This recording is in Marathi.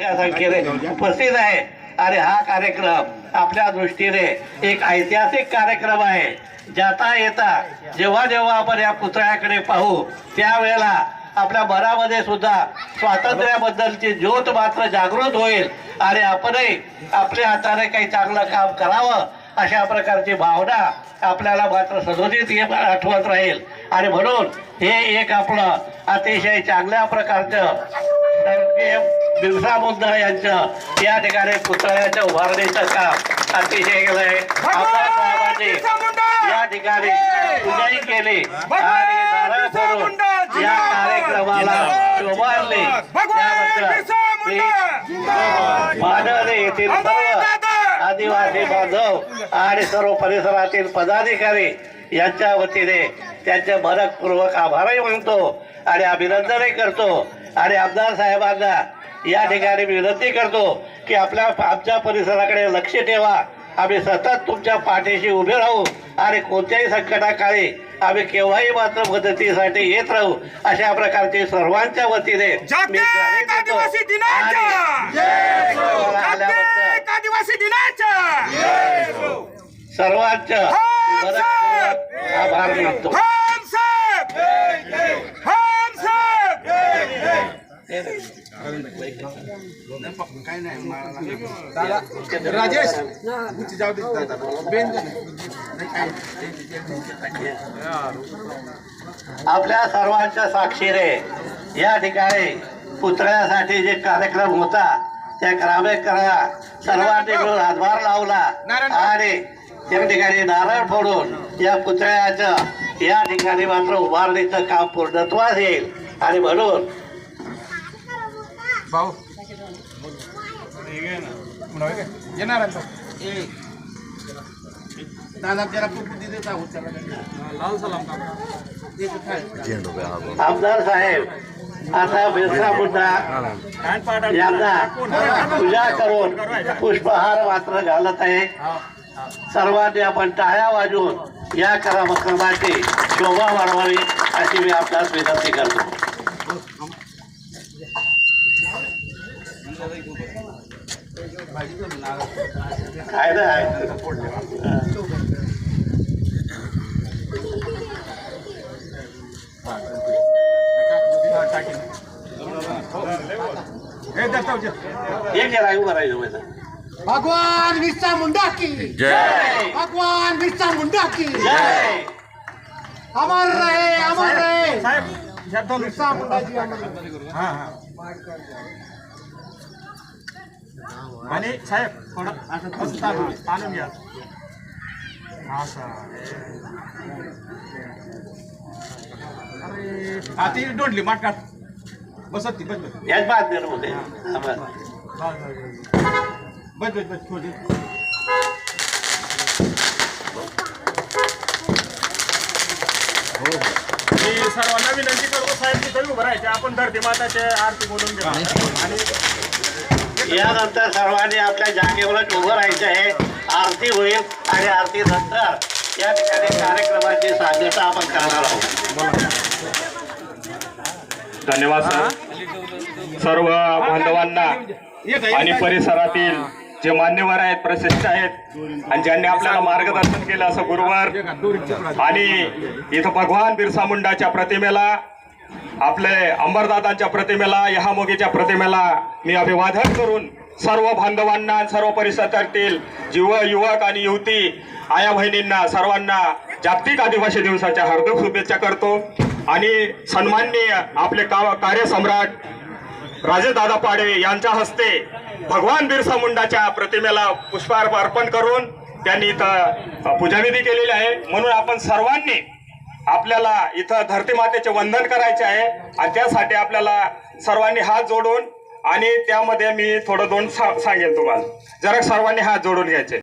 या संख्येने उपस्थित आहे. आणि हा कार्यक्रम आपल्या दृष्टीने एक ऐतिहासिक कार्यक्रम आहे. जाता येता जेव्हा जेव्हा आपण या पुतळ्याकडे पाहू त्यावेळेला आपल्या मनामध्ये सुद्धा स्वातंत्र्याबद्दलची ज्योत मात्र जागृत होईल. आणि आपणही आपल्या हाताने काही चांगलं काम करावं अशा प्रकारची भावना आपल्याला मात्र सदोदित ये- आठवत राहील. आणि म्हणून हे एक आपलं अतिशय चांगल्या प्रकारचं बिरसा मुंडा यांचं. या ठिकाणी पुतळ्याच्या उभारणीचं काम अतिशय केलंय. या ठिकाणी पूजाही केली. आणि फोडून या कार्यक्रमाला शोभारले त्याबद्दल मानवले येथील सर्व आदिवासी बांधव आणि सर्व परिसरातील पदाधिकारी यांच्या वतीने त्यांचे मनपूर्वक आभारही मानतो आणि अभिनंदनही करतो. आणि आमदार साहेबांना या ठिकाणी विनंती करतो की आपल्या आमच्या परिसराकडे लक्ष ठेवा. आम्ही सतत तुमच्या पाठीशी उभे राहू आणि कोणत्याही संकटाकाळी आम्ही केव्हाही मात्र मदतीसाठी येत राहू अशा प्रकारचे सर्वांच्या वतीने मी जागतिक ग्वाही देतो. आदिवासी दिनाच्या! आणि तुम्हाला आल्याबद्दल जागतिक आदिवासी दिनाच्या! सर्वांचं मनपूर्वक आभार मानतो. राजेश जाऊ दे दादा. बेन. आपल्या सर्वांच्या साक्षीने या ठिकाणी पुतळ्यासाठी जे कार्यक्रम होता त्या ग्रामेकरा सर्वांनी मिळून हातभार लावला आणि त्या ठिकाणी नारळ फोडून या पुतळ्याचं या ठिकाणी मात्र उभारणीचं काम पूर्णत्वास येईल आणि म्हणून भाऊ? येणार आहे दादा जरा पुढे लाल सलाम आमदार साहेब आता बिरसा मुंडा यांना पूजा करून पुष्पहार मात्र घालत आहे. सर्वांनी आपण टाळ्या वाजून या कार्यक्रमाची शोभा वाढवावी अशी मी आपल्यास विनंती करतो. हे. हे उभं राहिलं माझं भगवान बिरसा मुंडा की जय भगवान बिरसा मुंडा की जय अमर रहे अमर रहे साहेब मुंडा जी अमर रहे. हा हा आणि साहेब थोडं असं आणून आणून घ्या. असं अरे हा ती दोंडली माठ काढ. बसत ती बस बस. याच बातमीमध्ये आभार बस बस बस. थोडी मी सर्वांना विनंती करतो साहेब तिथे उभं राहायचे. आपण धरती माताचे आरती बोलून घेऊ. आणि यानंतर सर्वांनी आपल्या जागेवरच उभं राहायचं आहे. आरती होईल आणि आरती नंतर या ठिकाणी कार्यक्रमाची सांगता आपण करणार आहोत. धन्यवाद सर. सर्व बांधवांना आणि परिसरातील जे मान्यवर आहेत प्रशिष्ट आहेत आणि ज्यांनी आपल्याला मार्गदर्शन केलं असं गुरुवर आणि इथं भगवान बिरसा मुंडाच्या प्रतिमेला आपले अंबरदादांच्या प्रतिमेला यहामोगीच्या प्रतिमेला मी अभिवादन करून सर्व बांधवांना सर्व परिसरातील युव युवक आणि युवती आया बहिणींना सर्वांना जागतिक आदिवासी दिवसाच्या हार्दिक शुभेच्छा करतो. आणि सन्माननीय आपले का कार्यसम्राट राजेदादा पाडे यांच्या हस्ते भगवान बिरसा मुंडाच्या प्रतिमेला पुष्पार्प अर्पण करून त्यांनी इथं पूजाविधी केलेली आहे. म्हणून आपण सर्वांनी आपल्याला इथं धरती मातेचे वंदन करायचे आहे. आणि त्यासाठी आपल्याला सर्वांनी हात जोडून आणि त्यामध्ये मी थोडं दोन सा- सांगेन तुम्हाला. जरा सर्वांनी हात जोडून घ्यायचे.